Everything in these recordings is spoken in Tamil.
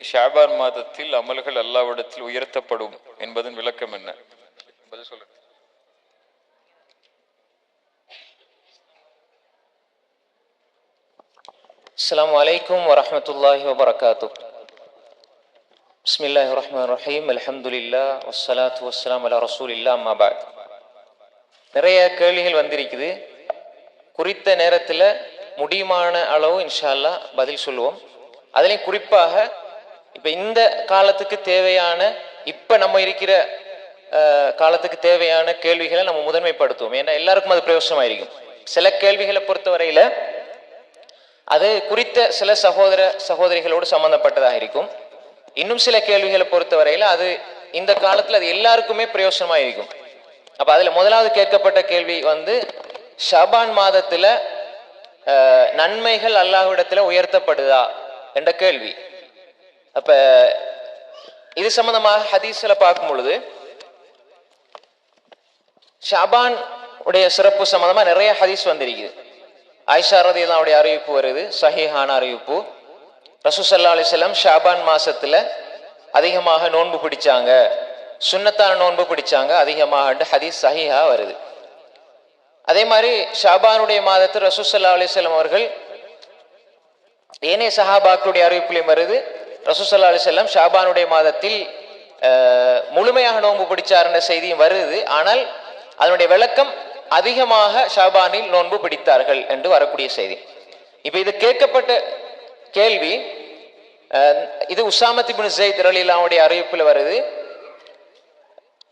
ஷாபான் மாதத்தில் அமல்கள் அல்லாவிடத்தில் உயர்த்தப்படும் என்பதன் விளக்கம் என்ன? பதில் அஸ்லாம் வலைக்கும் வரமத்துல்லாஹி வபரகாத்து பிஸ்மில்லாஹி ரஹ்மான் ரஹீம். அலமதுல்லா வசலாத்து வஸ்லாம் அலா ரசூல் இல்லா அம்மாபாத் நிறைய கேள்விகள் வந்திருக்குது. குறித்த நேரத்தில் முடியுமான அளவு இன்ஷா இன்ஷால்லா பதில் சொல்லுவோம். அதுலேயும் குறிப்பாக இப்போ இந்த காலத்துக்கு தேவையான இப்போ நம்ம இருக்கிற காலத்துக்கு தேவையான கேள்விகளை நம்ம முதன்மைப்படுத்துவோம். ஏன்னா எல்லாருக்கும் அது பிரயோசனமாயிருக்கும். சில கேள்விகளை பொறுத்தவரையில் அது குறித்த சில சகோதர சகோதரிகளோடு சம்பந்தப்பட்டதாக இருக்கும். இன்னும் சில கேள்விகளை பொறுத்தவரையில் அது இந்த காலத்தில் அது எல்லாருக்குமே பிரயோசனமாக இருக்கும் அப்போ அதில் முதலாவது கேட்கப்பட்ட கேள்வி வந்து ஷபான் மாதத்தில் நன்மைகள் அல்லாஹ்விடத்தில் உயர்த்தப்படுதா? என்ற கேள்வி. அப்ப இது சம்பந்தமாக ஹதீஸில் பார்க்கும் பொழுது ஷாபான் உடைய சிறப்பு சம்பந்தமா நிறைய ஹதீஸ் வந்திருக்குது. ஆயிஷா ரதியல்லாவுடைய அறிவிப்பு வருது சஹிஹான அறிவிப்பு. ரசூசல்லா அலிஸ்லாம் ஷாபான் மாசத்துல அதிகமாக நோன்பு பிடிச்சாங்க. சுன்னத்தான நோன்பு பிடிச்சாங்க அதிகமாக ஹதீஸ் சஹிஹா வருது. அதே மாதிரி ஷாபானுடைய மாதத்தில் ரசூசல்லா அலிஸ்லாம் அவர்கள் ஏனைய சஹாபாக்களுடைய அறிவிப்புலையும் வருது ரசூசல்லா அலிஸ்லாம் ஷாபானுடைய மாதத்தில் முழுமையாக நோன்பு பிடிச்சார் என்ற செய்தியும் வருது. ஆனால் அதனுடைய விளக்கம் அதிகமாக ஷாபானில் நோன்பு பிடித்தார்கள் என்று வரக்கூடிய செய்தி. இப்போ இது கேட்கப்பட்ட கேள்வி இது உசாமத்திபின் இப்னு ஜெயித் ரலிலாவுடைய அறிவிப்பில் வருது.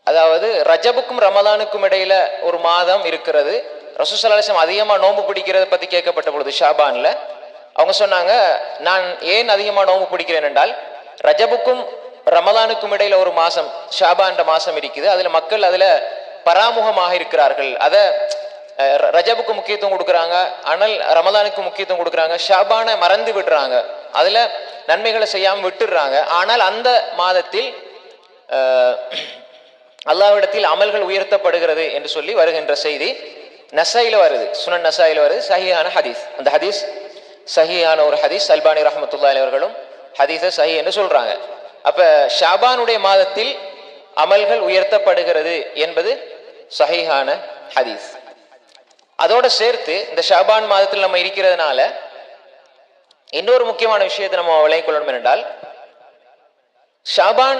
அதாவது ரஜபுக்கும் ரமலானுக்கும் இடையில ஒரு மாதம் இருக்கிறது. ரசூசலாசம் அதிகமாக நோன்பு பிடிக்கிறத பற்றி கேட்கப்பட்ட பொழுது ஷாபானில் அவங்க சொன்னாங்க நான் ஏன் அதிகமாக நோம்பு பிடிக்கிறேன் என்றால் ரஜபுக்கும் ரமலானுக்கும் இடையில ஒரு மாசம் ஷாபான்ற மாசம் இருக்குது. அதுல மக்கள் அதுல பராமுகமாக இருக்கிறார்கள். அதை ரஜபுக்கு முக்கியத்துவம் கொடுக்குறாங்க. ஆனால் ரமலானுக்கு முக்கியத்துவம் கொடுக்குறாங்க. ஷாபானை மறந்து விடுறாங்க. அதுல நன்மைகளை செய்யாமல் விட்டுடுறாங்க. ஆனால் அந்த மாதத்தில் அல்லாவிடத்தில் அமல்கள் உயர்த்தப்படுகிறது என்று சொல்லி வருகின்ற செய்தி நசையில் வருது. சுனன் நசாயில் வருது. சஹியான ஹதீஸ். அந்த ஹதீஸ் சஹியான ஒரு ஹதீஸ் அல்பானி ரஹமத்துல்லா அவர்களும் ஹதீஸை சஹி என்று சொல்றாங்க. அப்ப ஷாபானுடைய மாதத்தில் அமல்கள் உயர்த்தப்படுகிறது என்பது சஹிஹான ஹதீஸ். அதோட சேர்த்து இந்த ஷாபான் மாதத்தில் நம்ம இருக்கிறதுனால இன்னொரு முக்கியமான விஷயத்தை நம்ம விளங்கிக் கொள்ளணும் என்றால் ஷாபான்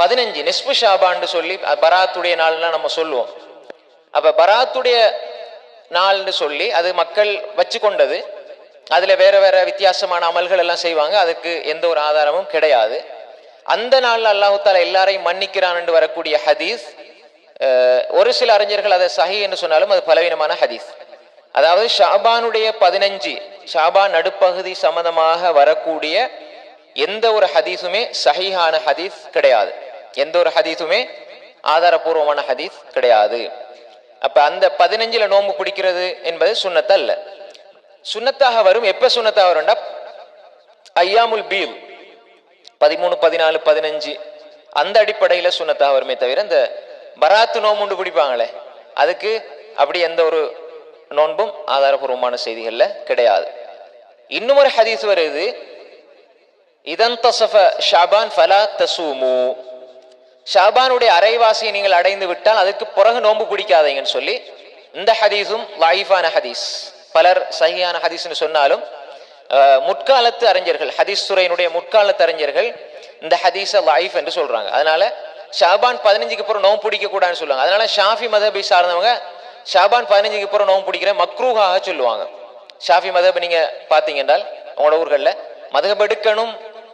பதினஞ்சு நெஸ்பு ஷாபான்னு சொல்லி பராத்துடைய நாள்லாம் நம்ம சொல்லுவோம். அப்ப பராத்துடைய நாள்னு சொல்லி அது மக்கள் வச்சு கொண்டது அதில் வேறு வேறு வித்தியாசமான அமல்கள் எல்லாம் செய்வாங்க. அதுக்கு எந்த ஒரு ஆதாரமும் கிடையாது. அந்த நாளில் அல்லாஹு தாலா எல்லாரையும் மன்னிக்கிறான் என்று வரக்கூடிய ஹதீஸ் ஒரு சில அறிஞர்கள் அதை சஹி என்று சொன்னாலும் அது பலவீனமான ஹதீஸ். அதாவது ஷாபானுடைய பதினஞ்சு ஷாபான் நடுப்பகுதி சம்பந்தமாக வரக்கூடிய எந்த ஒரு ஹதீஸுமே சஹிஹான ஹதீஸ் கிடையாது. எந்த ஒரு ஹதீஸுமே ஆதாரபூர்வமான ஹதீஸ் கிடையாது. அப்ப அந்த பதினஞ்சுல நோன்பு பிடிக்கிறது என்பது சுன்னத் அல்ல சுன்னத்தாக வரும். எப்ப சுன்னத்தாக வரும்டா? ஐயாமுல் பீல் பதிமூணு பதினாலு பதினஞ்சு. அந்த அடிப்படையில சுன்னத்தாக வருமே தவிர இந்த பராத்து நோம்புண்டு பிடிப்பாங்களே அதுக்கு அப்படி எந்த ஒரு நோன்பும் ஆதாரபூர்வமான செய்திகள்ல கிடையாது. இன்னும் ஒரு ஹதீஸ் வருது. இதன் தசஃப ஷாபான் ஃபலா தசூமு. ஷாபானுடைய அரைவாசியை நீங்கள் அடைந்து விட்டால் அதுக்கு பிறகு நோன்பு பிடிக்காதீங்கன்னு சொல்லி இந்த ஹதீஸும் லாயிஃபான ஹதீஸ். பலர் சகியான ஹதீஸ்னு சொன்னாலும் முற்காலத்து அறிஞர்கள் ஹதீஸ் துறையினுடைய முற்காலத்து அறிஞர்கள் இந்த ஹதீஸை லைஃப் என்று சொல்றாங்க. அதனால ஷாபான் பதினஞ்சுக்கு அப்புறம் நோன்பு பிடிக்க கூடாதுன்னு சொல்லுவாங்க. அதனால ஷாஃபி மதபை சார்ந்தவங்க ஷாபான் பதினஞ்சுக்கு அப்புறம் நோம்பு பிடிக்கிற மக்ரூஹாக சொல்லுவாங்க. ஷாஃபி மதப் நீங்க பாத்தீங்க என்றால் உங்களோட ஊர்களில் மதப் எடுக்கணும்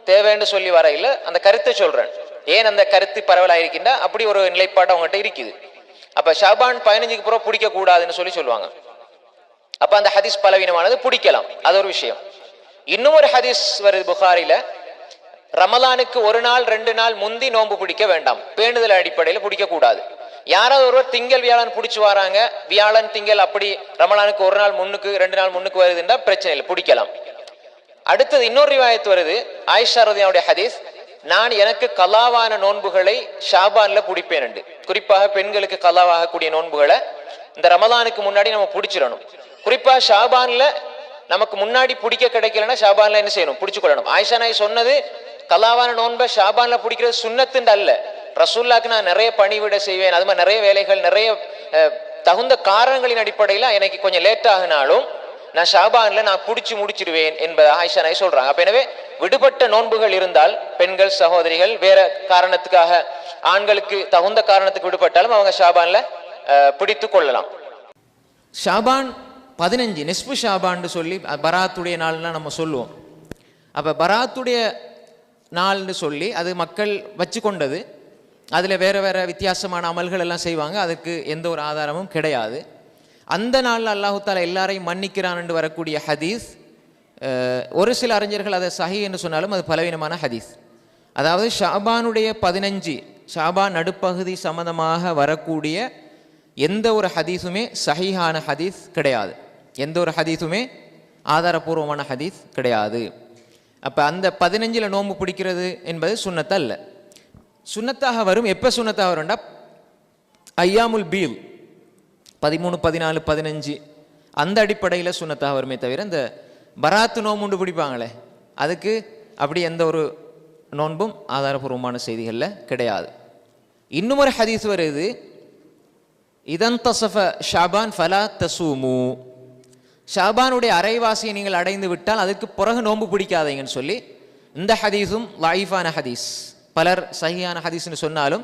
தேவைன்னு சொல்லி வரையில் அந்த கருத்தை சொல்றேன். ஏன் அந்த கருத்து பரவலாயிருக்கின்றா? அப்படி ஒரு நிலைப்பாடு அவங்ககிட்ட இருக்குது. அப்ப ஷாபான் பதினஞ்சுக்கு அப்புறம் பிடிக்க கூடாதுன்னு சொல்லி சொல்லுவாங்க. அப்ப அந்த ஹதீஸ் பலவீனமானது பிடிக்கலாம். அது ஒரு விஷயம். இன்னும் ஒரு ஹதீஸ் வருது புகாரில. ரமலானுக்கு ஒரு நாள் ரெண்டு நாள் முந்தி நோன்பு பிடிக்க வேண்டாம். பேணுதல் அடிப்படையில் பிடிக்க கூடாது. யாராவது ஒருவர் திங்கள் வியாழன் பிடிச்சு வராங்க. வியாழன் திங்கள் அப்படி ரமலானுக்கு ஒரு நாள் முன்னுக்கு ரெண்டு நாள் முன்னுக்கு வருதுன்றா பிரச்சனை இல்லை பிடிக்கலாம். அடுத்தது இன்னொரு ரிவாயத்து வருது. ஆயிஷா ரதியாவுடைய ஹதீஸ் நான் எனக்கு கலாவான நோன்புகளை ஷாபான்ல பிடிப்பேன் என்று. குறிப்பாக பெண்களுக்கு கலாவாகக்கூடிய நோன்புகளை இந்த ரமலானுக்கு முன்னாடி நம்ம பிடிச்சிடணும். குறிப்பா ஷாபான்ல நமக்கு முன்னாடி பிடிக்க கிடைக்கலன்னா ஷாபான்ல என்ன செய்யணும்? பிடிச்சு கொள்ளணும் ஆயிஷா நாய் சொன்னது கலாவான நோன்பை ஷாபான்ல பிடிக்கிறது சுண்ணத்துண்டு அல்ல. ரசூல்லாக்கு நான் நிறைய பணிவிட செய்வேன். அது மாதிரி நிறைய வேலைகள் நிறைய தகுந்த காரணங்களின் அடிப்படையில் எனக்கு கொஞ்சம் லேட் ஆகினாலும் நான் ஷாபான்ல நான் பிடிச்சி முடிச்சிடுவேன் என்பதை ஆயிஷா நாய் சொல்றாங்க. அப்ப எனவே விடுபட்ட நோன்புகள் இருந்தால் பெண்கள் சகோதரிகள் வேற காரணத்துக்காக ஆண்களுக்கு தகுந்த காரணத்துக்கு விடுபட்டாலும் அவங்க ஷாபான்ல பிடித்து கொள்ளலாம். ஷாபான் பதினஞ்சு நெஸ்பு ஷாபான்னு சொல்லி பராத்துடைய நாள்லாம் நம்ம சொல்லுவோம். அப்போ பராத்துடைய நாள்னு சொல்லி அது மக்கள் வச்சு கொண்டது அதில் வேறு வேறு வித்தியாசமான அமல்கள் எல்லாம் செய்வாங்க. அதுக்கு எந்த ஒரு ஆதாரமும் கிடையாது. அந்த நாளில் அல்லாஹு தாலா எல்லாரையும் மன்னிக்கிறான்னு வரக்கூடிய ஹதீஸ் ஒரு சில அறிஞர்கள் அதை சஹி என்று சொன்னாலும் அது பலவீனமான ஹதீஸ். அதாவது ஷாபானுடைய பதினஞ்சு ஷாபான் நடுப்பகுதி சம்மந்தமாக வரக்கூடிய எந்த ஒரு ஹதீஸுமே சஹீஹான ஹதீஸ் கிடையாது. எந்த ஒரு ஹதீஸுமே ஆதாரபூர்வமான ஹதீஸ் கிடையாது. அப்போ அந்த பதினஞ்சில் நோன்பு பிடிக்கிறது என்பது சுன்னத்து இல்லை சுன்னத்தாக வரும். எப்போ சுன்னத்தாக வரும்டா ஐயாமுல் பீல். பதிமூணு பதினாலு பதினஞ்சு. அந்த அடிப்படையில் சுன்னத்தாக வருமே தவிர இந்த பராத்து நோம்புண்டு பிடிப்பாங்களே அதுக்கு அப்படி எந்த ஒரு நோன்பும் ஆதாரபூர்வமான செய்திகளில் கிடையாது. இன்னும் ஒரு ஹதீஸ் வருது. இதன் தசஃப ஷாபான் ஃபலா தசூமு. ஷாபானுடைய அரைவாசியை நீங்கள் அடைந்து விட்டால் அதுக்கு பிறகு நோன்பு பிடிக்காதீங்கன்னு சொல்லி இந்த ஹதீஸும் லாயிஃபான ஹதீஸ். பலர் சஹியான ஹதீஸ்னு சொன்னாலும்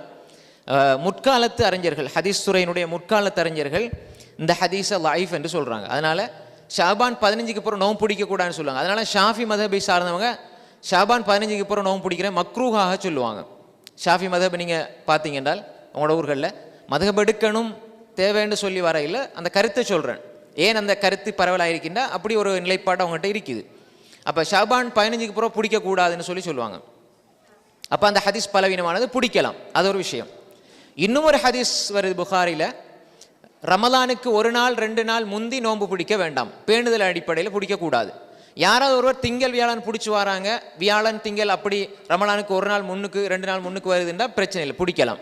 முற்காலத்து அறிஞர்கள் ஹதீஸ் துறையினுடைய முற்காலத்து அறிஞர்கள் இந்த ஹதீஸை லாயிஃப் என்று சொல்கிறாங்க அதனால் ஷாபான் பதினஞ்சுக்கு பிறகு நோன்பு பிடிக்கக்கூடாதுன்னு சொல்லுவாங்க. அதனால் ஷாஃபி மதபை சார்ந்தவங்க ஷாபான் பதினஞ்சுக்கு பிறகு நோன்பு பிடிக்கிற மக்ரூஹாக சொல்லுவாங்க. ஷாஃபி மதபை நீங்கள் பார்த்தீங்கன்றால் உங்களோட ஊர்களில் மதகப் எடுக்கணும் தேவைன்னு சொல்லி வரையில் அந்த கருத்தை சொல்கிறேன் ஏன் அந்த கருத்து பரவலாக இருக்கின்றா அப்படி ஒரு நிலைப்பாடு அவங்ககிட்ட இருக்குது. அப்போ ஷாபான் பதினஞ்சுக்கு பிறகு பிடிக்கக்கூடாதுன்னு சொல்லி சொல்லுவாங்க. அப்போ அந்த ஹதீஸ் பலவீனமானது பிடிக்கலாம். அது ஒரு விஷயம். இன்னும் ஒரு ஹதீஸ் வருது புகாரில் ரமலானுக்கு ஒரு நாள் ரெண்டு நாள் முந்தி நோன்பு பிடிக்க வேண்டாம். பேணுதல் அடிப்படையில் பிடிக்கக்கூடாது. யாராவது ஒருவர் திங்கள் வியாழன் பிடிச்சி வராங்க. வியாழன் திங்கள் அப்படி ரமலானுக்கு ஒரு நாள் முன்னுக்கு ரெண்டு நாள் முன்னுக்கு வருதுன்னா பிரச்சனை இல்லை பிடிக்கலாம்.